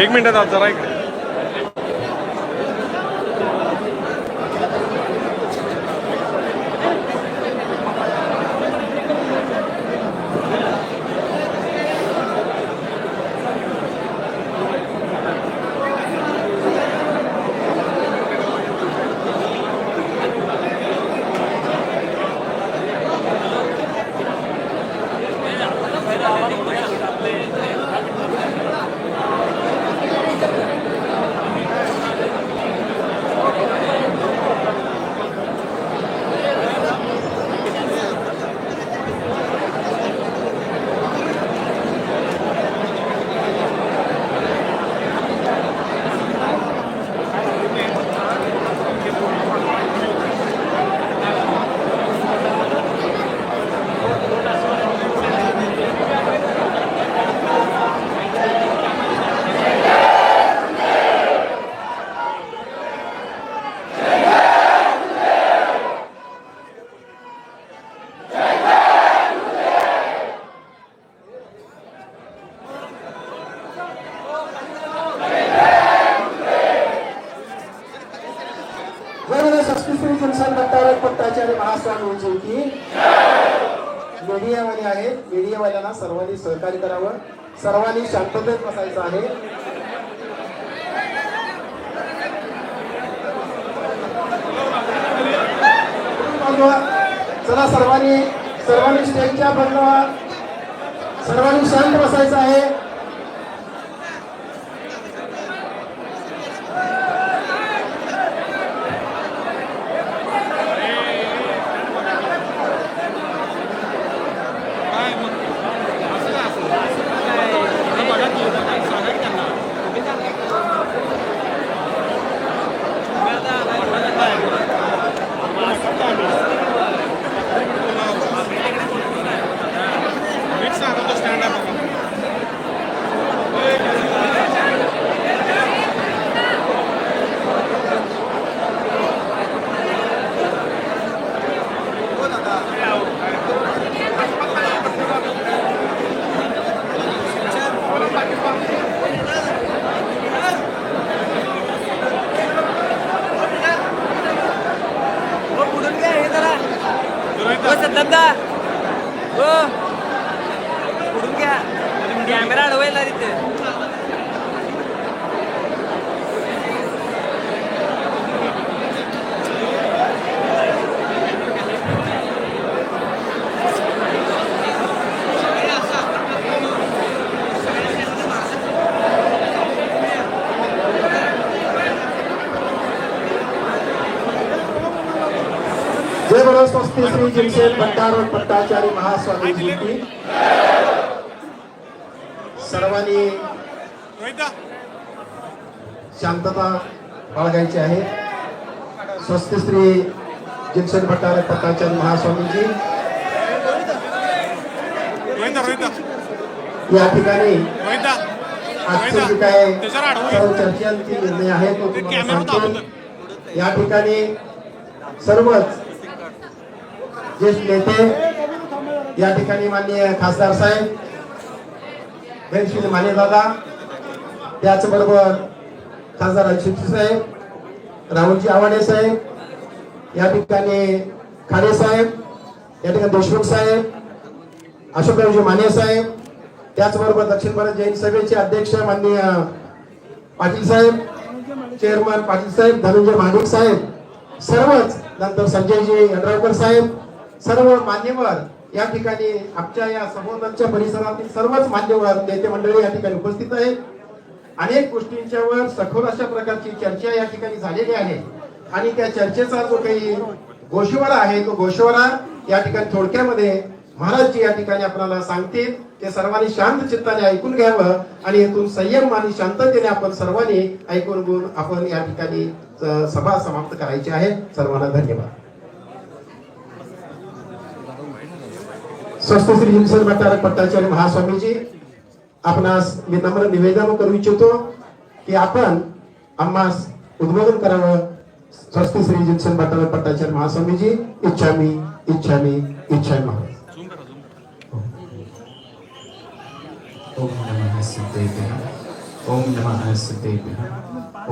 एक मिनिटात जरा इकडे जय संस्कृती संसार भट्टारक पट्टाचार्य महास्वामींची की मीडियावाले आहेत मीडियावाल्यांना सर्वांनी सहकार्य करावं. सर्वांनी शांततेत बसायचं आहे. चला सर्वांनी सर्वांनी स्टेजच्या बदलावा सर्वांनी शांत बसायचं आहे नीट सांगा तो स्टँड अप हो पुढून घ्या हे जरा हो जय बोलो स्वस्ति और जिनसेन भट्टाचार्य महास्वामी जी की। सर्वांनी शांतता बाळगायची आहे. स्वस्ती श्री जिनसेन भट्टार भट्टाचार्य महास्वामीजी या ठिकाणी रोहिता आजचे जे काय सर्व चर्चांचे निर्णय आहे तो तुम्हाला सांगतो. या ठिकाणी सर्वच ज्येष्ठ नेते या ठिकाणी माननीय खासदार साहेब बेनशील माने दादा त्याचबरोबर खासदार अक्षित साहेब राहुलजी आवाडे साहेब या ठिकाणी खाडे साहेब या ठिकाणी देशमुख साहेब अशोकरावजी माने साहेब त्याचबरोबर दक्षिण भारत जैन सभेचे अध्यक्ष माननीय पाटील साहेब चेअरमन पाटील साहेब धनंजय महाडिक साहेब सर्वच नंतर संजयजी यड्रावकर साहेब सर्व मान्यवर या ठिकाणी आमच्या या संबोधनच्या परिसरातील सर्वच मान्यवर नेते मंडळी या ठिकाणी उपस्थित आहेत. अनेक गोष्टींच्यावर सखोल अशा प्रकारची चर्चा या ठिकाणी झालेली आहे. आणि त्या चर्चेचा जो काही गोषवारा आहे तो गोषवारा या ठिकाणी थोडक्यामध्ये महाराज जी या ठिकाणी आपल्याला सांगतील. ते सर्वांनी शांत चित्ताने ऐकून घ्यावं आणि इथून संयम आणि शांततेने आपण सर्वांनी ऐकून घेऊन आपण या ठिकाणी सभा समाप्त करायची आहे. सर्वांना धन्यवाद. स्वस्त श्री हिमसर भट्टारक भट्टाचार्य महास्वामीजी आपणास मी नम्र निवेदन करू इच्छितो की आपण आम्हास उद्बोधन करावं. स्वस्त श्री जिमसन भट्टारक भट्टाचार्य महास्वामीजी, इच्छामी महाराज झूम करा झूम करा ओम नमः सिद्धेभ्यः। ओम नमः सिद्धेभ्यः।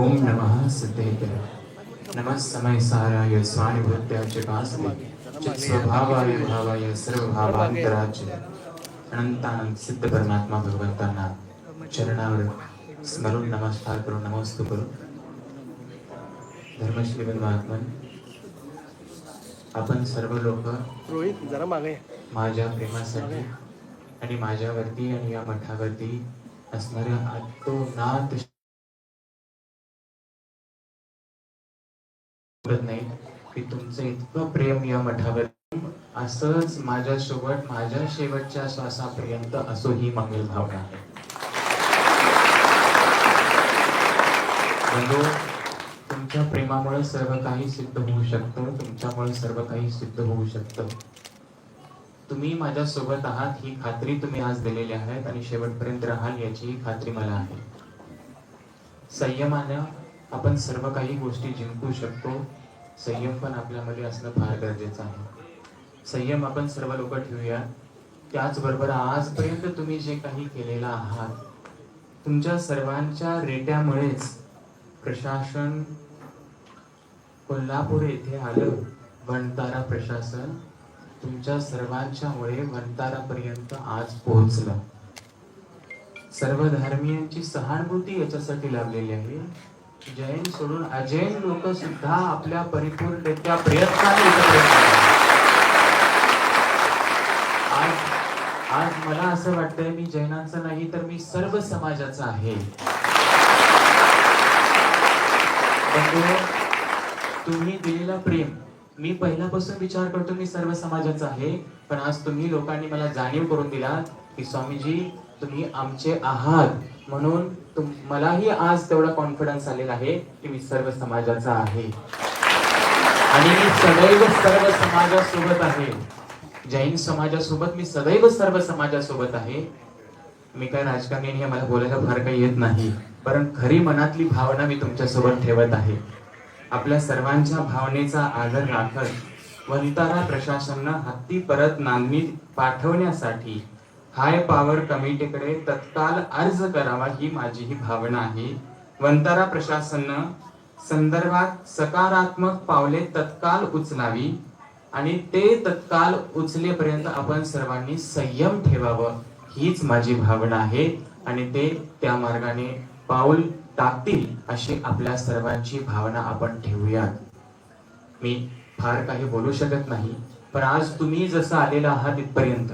ओम नमः सिद्धेभ्यः। नमः समय साराय स्वानुभूत्याच स्वभावाय भावाय अनंतानंद सिद्ध परमात्मा भगवंतांना चरणावर स्मरून नमस्कार करून नमस्कार करू। धर्मश्री महात्मन आपण सर्व लोक रोहित जरा मागे माझ्या प्रेमासाठी आणि माझ्यावरती आणि या मठावरती असणाऱ्या नाही? की तुमचं इतकं प्रेम या मठावर असंच माझ्यासोबत माझ्या शेवटच्या श्वासापर्यंत असो ही मंगल भावना आहे. बंधू तुमच्या प्रेमामुळे सर्व काही सिद्ध होऊ शकतं. तुमच्यामुळे सर्व काही सिद्ध होऊ शकतं. तुम्ही माझ्या सोबत आहात ही खात्री तुम्ही आज दिलेली आहेत आणि शेवटपर्यंत राहाल याची खात्री मला आहे. संयमानं आपण सर्व काही गोष्टी जिंकू शकतो. संयम पण आपल्यामध्ये असणं फार गरजेचं आहे. संयम आपण सर्व लोक ठेवूया. त्याचबरोबर आजपर्यंत तुम्ही जे काही केलेलं आहात तुमच्या सर्वांच्या रेट्यामुळेच प्रशासन कोल्हापूर येथे आलं वनतारा प्रशासन तुमच्या सर्वांच्यामुळे वनतारापर्यंत आज पोहोचलं. सर्व धर्मियांची सहानुभूती याच्यासाठी लाभलेली आहे. जैन सोडून अजैन लोक सुद्धा आपल्या परिपूर्णरित्या प्रयत्नाने आज आज मला असं वाटतंय मी जैनांचं नाही तर मी सर्व समाजाचा आहे. तुम्ही दिलेला प्रेम मी पहिल्यापासून विचार करतो मी सर्व समाजाचा आहे पण आज तुम्ही लोकांनी मला जाणीव करून दिला की स्वामीजी तुम्ही आमचे आहात. म्हणून मलाही आज तेवढा कॉन्फिडन्स आलेला आहे की मी सर्व समाजाचा आहे. आणि मी सदैव सर्व समाजासोबत आहे. जैन समाजासोबत मी सदैव सर्व समाजासोबत आहे. मी काय राजकारणी हे मला बोलायला फार काही येत नाही. पण खरी मनातली भावना मी तुमच्यासोबत ठेवत आहे. आपल्या सर्वांच्या भावनेचा आदर राखत वंतारा प्रशासनानं हत्ती परत नांदणी पाठवण्यासाठी हाय पॉवर कमिटीकडे तत्काल अर्ज करावा ही माझी ही भावना आहे. वंतारा प्रशासनानं संदर्भात सकारात्मक पावले तत्काल उचलावी आणि ते तत्काल उचलेपर्यंत आपण सर्वांनी संयम ठेवावं हीच माझी भावना आहे आणि ते त्या मार्गाने पाऊल टाकतील अशी आपल्या सर्वांची भावना आपण ठेवूयात. मी फार काही बोलू शकत नाही पण आज तुम्ही जसं आलेला आहात इथपर्यंत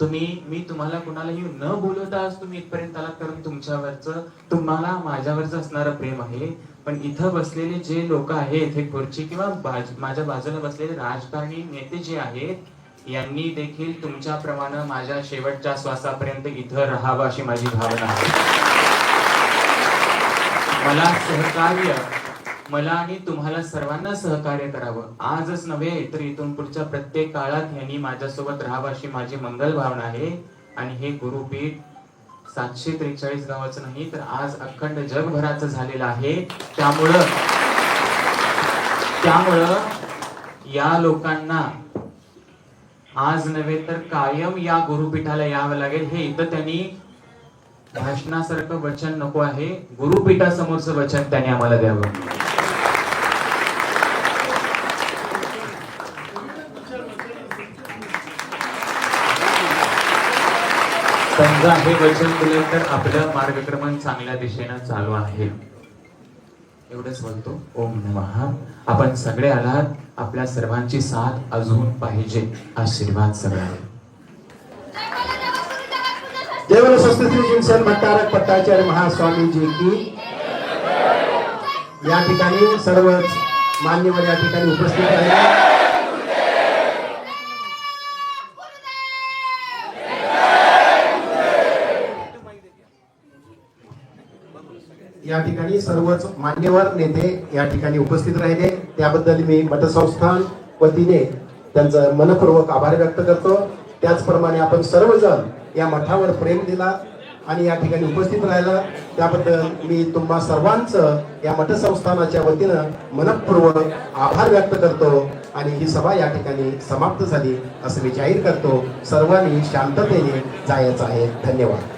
तुम्ही मी तुम्हाला कुणालाही न बोलवता आज तुम्ही इथपर्यंत आलात कारण तुमच्यावरचं तुम्हाला माझ्यावरचं असणारं प्रेम आहे. पण इथं बसलेले जे लोक आहेत हे खुर्ची किंवा बाज- माझ्या बाजूला बसलेले राजकारणी नेते जे आहेत यांनी देखील तुमच्याप्रमाणे माझ्या शेवटच्या श्वासापर्यंत इथं राहावं अशी माझी भावना आहे. मला सहकार्य मला आणि तुम्हाला सर्वांना सहकार्य करावं. आजच नव्हे तर इथून पुढच्या प्रत्येक काळात यांनी माझ्यासोबत राहावं अशी माझी मंगल भावना आहे. आणि हे गुरुपीठ सातशे त्रेचाळीस गावाचं नाही तर आज अखंड जगभराचं झालेलं आहे. त्यामुळं त्यामुळं या लोकांना आज नव्हे तर कायम या गुरुपीठाला यावं लागेल. हे इथं त्यांनी भाषणासारखं वचन नको आहे. गुरुपीठासमोरचं वचन त्याने आम्हाला द्यावं. समजा हे वचन दिलं तर आपलं मार्गक्रमण चांगल्या दिशेनं चालू आहे. एवढंच म्हणतो ओम नमः. आपण सगळे आलात. आपल्या सर्वांची साथ अजून पाहिजे. आशीर्वाद सगळ्या. देवल स्वस्त जिनसन भट्टारक पट्टाचार्य महास्वामीजी की या ठिकाणी सर्वच मान्यवर या ठिकाणी उपस्थित आहे या ठिकाणी सर्वच मान्यवर नेते या ठिकाणी उपस्थित राहिले. त्याबद्दल मी मठसंस्थान वतीने त्यांचं मनपूर्वक आभार व्यक्त करतो. त्याचप्रमाणे आपण सर्वजण या मठावर प्रेम दिला आणि या ठिकाणी उपस्थित राहिला. त्याबद्दल मी तुम्हा सर्वांचं या मठसंस्थानाच्या वतीनं मनपूर्वक आभार व्यक्त करतो आणि ही सभा या ठिकाणी समाप्त झाली असं मी जाहीर करतो. सर्वांनी शांततेने जायचं आहे. धन्यवाद.